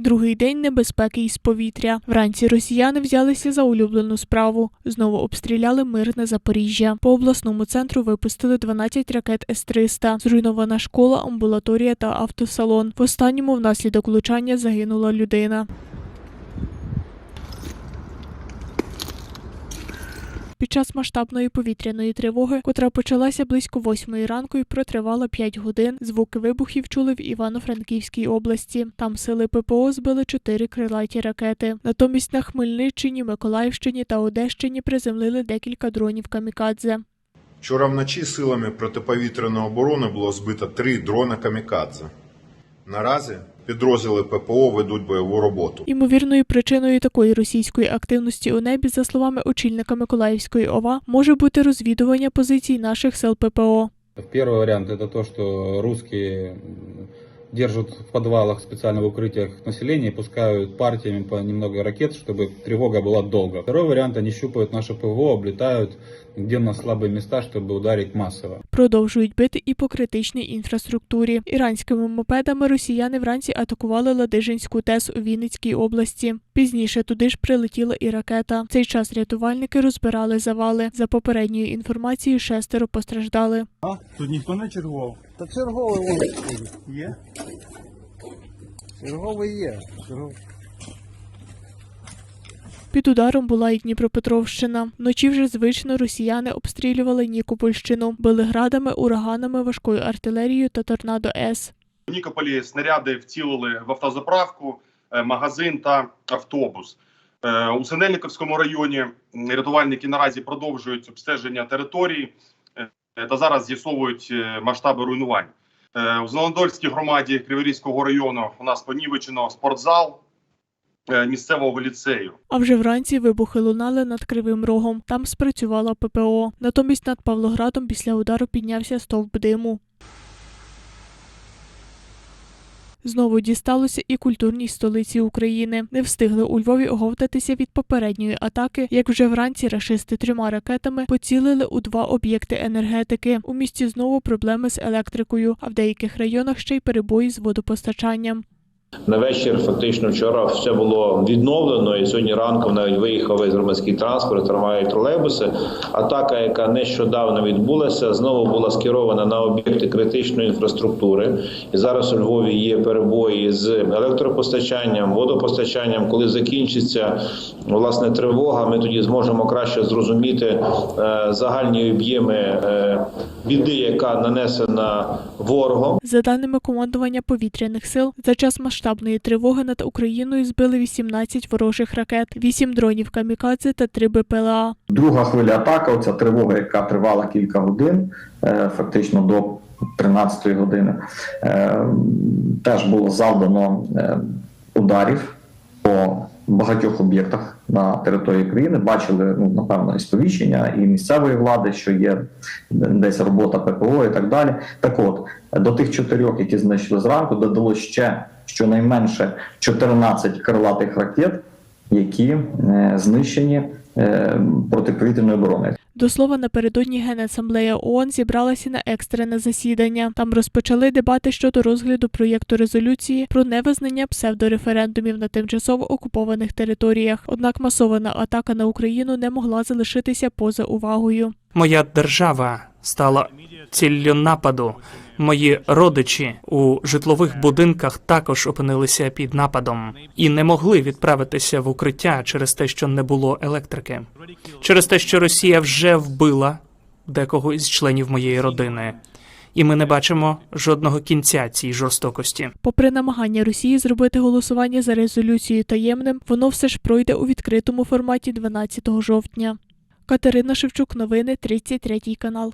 Другий день небезпеки із повітря. Вранці росіяни взялися за улюблену справу. Знову обстріляли мирне Запоріжжя. По обласному центру випустили 12 ракет С-300. Зруйнована школа, амбулаторія та автосалон. В останньому внаслідок влучання загинула людина. Під час масштабної повітряної тривоги, котра почалася близько восьмої ранку і протривала 5 годин, звуки вибухів чули в Івано-Франківській області. Там сили ППО збили чотири крилаті ракети. Натомість на Хмельниччині, Миколаївщині та Одещині приземлили декілька дронів камікадзе. Вчора вночі силами протиповітряної оборони було збито три дрони камікадзе. Наразі підрозділи ППО ведуть бойову роботу. Імовірною причиною такої російської активності у небі, за словами очільника Миколаївської ОВА, може бути розвідування позицій наших сил ППО. Перший варіант це те, що русские м, держат в подвалах, специально в укрытиях населения и пускают партиями по немного ракет, чтобы тревога была долго. Второй вариант, они щупают наше ПВО, облетают, где у нас слабые места, чтобы ударить массово. Продовжують бити і по критичній інфраструктурі. Іранськими мопедами росіяни вранці атакували Ладижинську ТЕС у Вінницькій області. Пізніше туди ж прилетіла і ракета. В цей час рятувальники розбирали завали. За попередньою інформацією, шестеро постраждали. А? Тут ніхто не чергував. Та черговий вон Є? черговий є. Чергов... Під ударом була і Дніпропетровщина. Вночі вже звично росіяни обстрілювали Нікопольщину, били градами, ураганами, важкою артилерією та торнадо С. В Нікополі снаряди вцілили в автозаправку, е, магазин та автобус. Е, У Синельниковському районі рятувальники наразі продовжують обстеження території та зараз з'ясовують е, масштаби руйнувань. Е, У Зеленодольській громаді Криворізького району у нас понівечено спортзал е, місцевого ліцею. А вже вранці вибухи лунали над Кривим Рогом. Там спрацювала ППО. Натомість над Павлоградом після удару піднявся стовп диму. Знову дісталося і культурній столиці України. Не встигли у Львові оговтатися від попередньої атаки, як вже вранці рашисти трьома ракетами поцілили у два об'єкти енергетики. У місті знову проблеми з електрикою, а в деяких районах ще й перебої з водопостачанням. На вечір фактично вчора все було відновлено, і сьогодні ранком навіть виїхав весь громадський транспорт, трамваї, тролейбуси. Атака, яка нещодавно відбулася, знову була скерована на об'єкти критичної інфраструктури. І зараз у Львові є перебої з електропостачанням, водопостачанням. Коли закінчиться власне тривога, ми тоді зможемо краще зрозуміти е, загальні об'єми е, біди, яка нанесена ворогом. За даними командування повітряних сил, за час масштабної тривоги над Україною збили 18 ворожих ракет, 8 дронів камікадзе та 3 БПЛА. Друга хвиля атака, оця тривога, яка тривала кілька годин, е, фактично до 13-ї години, е, теж було завдано е, ударів по багатьох об'єктах на території країни. Бачили, ну, напевно, і сповіщення і місцевої влади, що є десь робота ППО і так далі. Так от, до тих чотирьох, які знайшли зранку, додалось ще щонайменше 14 крилатих ракет, які е, знищені е, протиповітряною обороною. До слова, напередодні Генасамблея ООН зібралася на екстрене засідання. Там розпочали дебати щодо розгляду проєкту резолюції про невизнання псевдореферендумів на тимчасово окупованих територіях. Однак масована атака на Україну не могла залишитися поза увагою. Моя держава стала ціллю нападу. Мої родичі у житлових будинках також опинилися під нападом і не могли відправитися в укриття через те, що не було електрики, через те, що Росія вже вбила декого із членів моєї родини, і ми не бачимо жодного кінця цій жорстокості. Попри намагання Росії зробити голосування за резолюцію таємним, воно все ж пройде у відкритому форматі 12 жовтня. Катерина Шевчук, новини 33 канал.